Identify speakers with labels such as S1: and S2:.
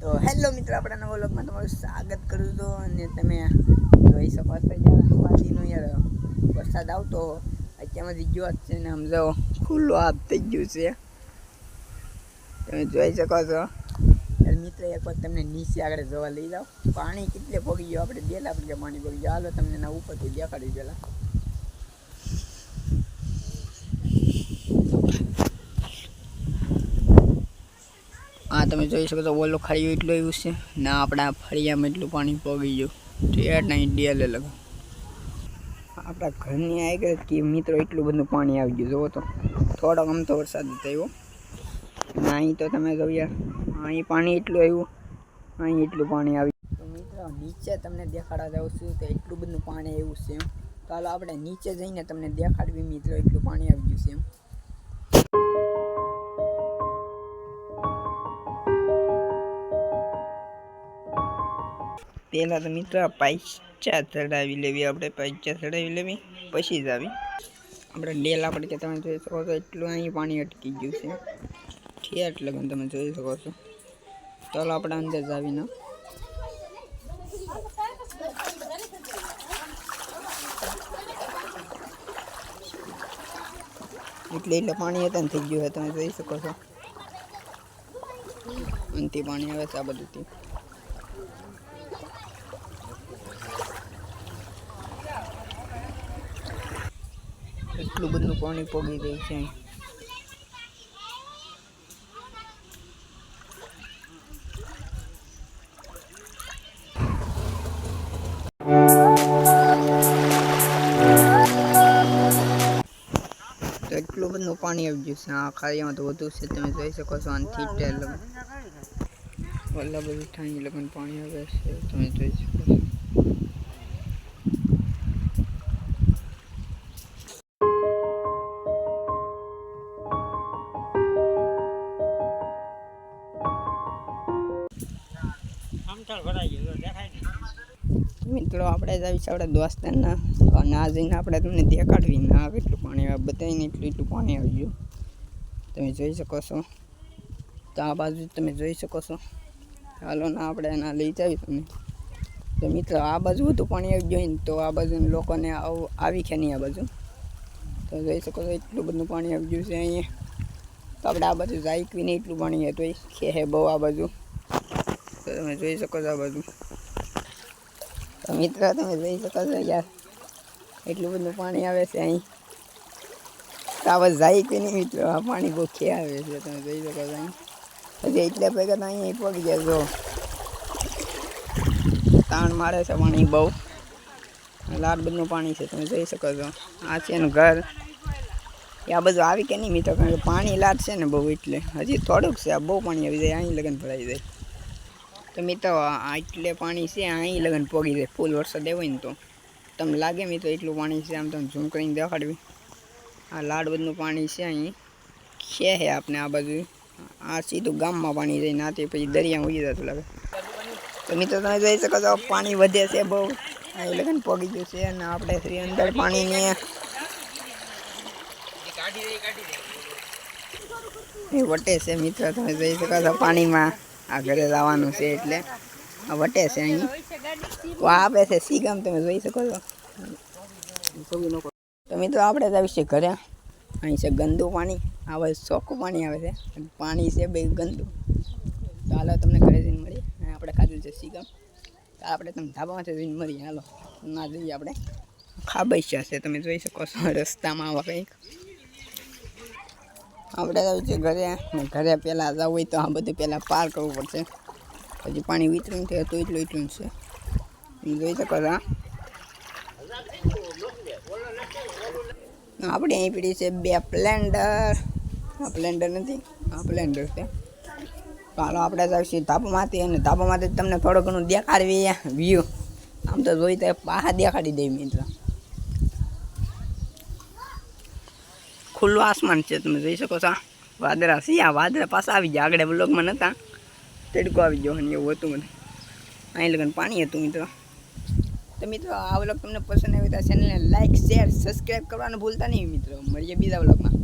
S1: તો હેલો મિત્રો, આપણા નવા વ્લોગમાં તમારું સ્વાગત કરું છું અને તમે જોઈ શકો છો યાર પાણીનો યાર વરસાદ આવતો. અત્યારમાંથી ગયો જ છે ને, આમ જો ખુલ્લો આપ થઈ ગયું છે. તમે જોઈ શકો છો. યાર મિત્ર એક વાર તમને નીચે આગળ જોવા લઈ જાઓ. પાણી કેટલે પગી ગયો? આપણે બેલા આપણે પાણી પગી ગયો. હાલો, તમને ના ઉપરથી દેખાડી પેલા. હા, તમે જોઈ શકો છો, ઓલો ખાલી એટલું એવું છે. ને, આપણા ફળિયામાં એટલું પાણી પગી ગયું. તો ઠેર નહીં ડેલે લગ. આપણા ઘરની આગળ કે મિત્રો, એટલું બધું પાણી આવી ગયું જુઓ તો. થોડોક આમ તો વરસાદ થયો. ના, અહીં તો તમે જો યાર, અહીં પાણી એટલું આવ્યું, અહીં એટલું પાણી આવ્યું તો મિત્રો, નીચે તમને દેખાડવા જાઉં છું તો એટલું બધું પાણી આવ્યું છે. એમ હાલો આપણે નીચે જઈને તમને દેખાડવી, મિત્રો, એટલું પાણી આવી ગયું છે. એમ પહેલાં તો મિત્રો પૈસા ચડાવી લેવી, આપણે પૈસા ચડાવી લેવી, પછી જ આવી. આપણે ડેલ આપણે કે તમે જોઈ શકો છો, એટલું અહીં પાણી અટકી ગયું છે. એટલે લગન તમે જોઈ શકો છો. ચાલો આપણે અંદર જ આવીને એટલે એટલે પાણી હતા થઈ ગયું છે તમે જોઈ શકો છો. અંતિ પાણી આવે છે આ બધું એટલું બધું પાણી પગી ગયું છે. અહીં. તો એટલું બધું પાણી આવી ગયું છે. આ ખાડીમાં તો વધુ છે. તમે જોઈ શકો છો આનથી ટેલ ઓલા બધું ઠાણી લગન પાણી આવે છે. તમે જોઈ શકો છો. મિત્રો, આપણે જ આવી છે આપણે દોસ્તના આ જઈને આપણે તમને દેખાડવી ના કેટલું પાણી આવે. બધાને એટલું એટલું પાણી આવી ગયું. તમે જોઈ શકો છો. તો આ બાજુ તમે જોઈ શકો છો. ચાલો ના આપણે એના લઈ જાવી તમને તો મિત્રો, આ બાજુ બધું પાણી આવી ગયું ને, તો આ બાજુ લોકોને આવ- છે નહીં આ બાજુ. તો જોઈ શકો છો, એટલું બધું પાણી આવી ગયું છે અહીંયા. તો આપણે આ બાજુ જાઈકવીને એટલું પાણી હતું એ. છે બહુ આ બાજુ. તો તમે જોઈ શકો છો આ બધું. તો મિત્ર, તમે જોઈ શકો છો યાર, એટલું બધું પાણી આવે છે અહીં. તો આ બસ જાય કે નહીં મિત્રો? આ પાણી બહુ આવે છે, તમે જોઈ શકો છો અહીં. હજી એટલે ભેગા તો અહીંયા પગી ગયા, જો. તાણ મારે છે પાણી બહુ. લાડ બધું પાણી છે, તમે જોઈ શકો છો. આ છે એનું ઘર. આ બધું આવી કે નહીં મિત્રો? કારણ કે પાણી લાટ છે ને બહુ એટલે. હજી થોડુંક છે, આ બહુ પાણી આવી જાય, અહીં લગન ભરાઈ જાય. તો મિત્રો એટલે પાણી છે અહીં લગન પોગી જાય, ફૂલ વરસાદ એવો ને તો. તમને લાગે મિત્રો એટલું પાણી છે, આમ તમે ઝૂમ કરીને દેખાડવી. આ લાડવદનું પાણી છે અહીં. છે હે આપણે આ બાજુ. આ સીધું ગામમાં પાણી જાય નાથી પછી દરિયામાં ઉડી જતું લાગે. તો મિત્રો તમે જોઈ શકો છો, પાણી વધે છે બહુ. અહીં લગન પોગી ગયું છે અને આપણે શ્રી અંદર પાણીને વટે છે મિત્ર, તમે જોઈ શકો છો પાણીમાં. આ ઘરે લાવવાનું છે એટલે આ વટે છે અહીં. તો આપે છે સીગમ તમે જોઈ શકો છો. તો મિત્રો આપણે જ આવીશું ઘરે. અહીં છે ગંદુ પાણી. આવે ચોખ્ખું પાણી આવે છે. પાણી છે બે ગંદુ. તો હાલો તમને ઘરે જઈને મળીએ. આપણે ખાધું છે સીગમ તો આપણે તમે ધાબામાંથી જઈને મળીએ. હાલો. ના જઈએ આપણે. ખાબૈયા છે, તમે જોઈ શકો છો. રસ્તામાં આવા કંઈક. આપણે જવું છે ઘરે ઘરે પહેલાં જવું હોય તો આ બધું પહેલાં પાર કરવું પડશે. પછી પાણી વિતરણ થયું તો એટલું એટલું છે જોઈ શકો છો આપણે અહીં પીડી છે બે પ્લેન્ડર. આ પ્લેન્ડર નથી, આ પ્લેન્ડર છે. ચાલો, આપણે જઈશું ધાબામાંથી અને ધાબામાંથી તમને થોડું ઘણું દેખાડવી વ્યૂ આમ તો જોઈ તો બહાર દેખાડી દઈએ મિત્ર. ખુલ્લું આસમાન છે, તમે જોઈ શકો છો. વાદરા છે, આ વાદળા પાછા આવી ગયા. આગળ બ્લોકમાં નહોતા તડકો આવી ગયો અને એવું હતું મને અહીં લગન પાણી હતું, મિત્રો. તો મિત્રો, આ વ્લોગ તમને પસંદ આવ્યો તો ચેનલને લાઈક શેર સબસ્ક્રાઈબ કરવાનું ભૂલતા નહીં, મિત્રો. મળીએ બીજા વ્લોગમાં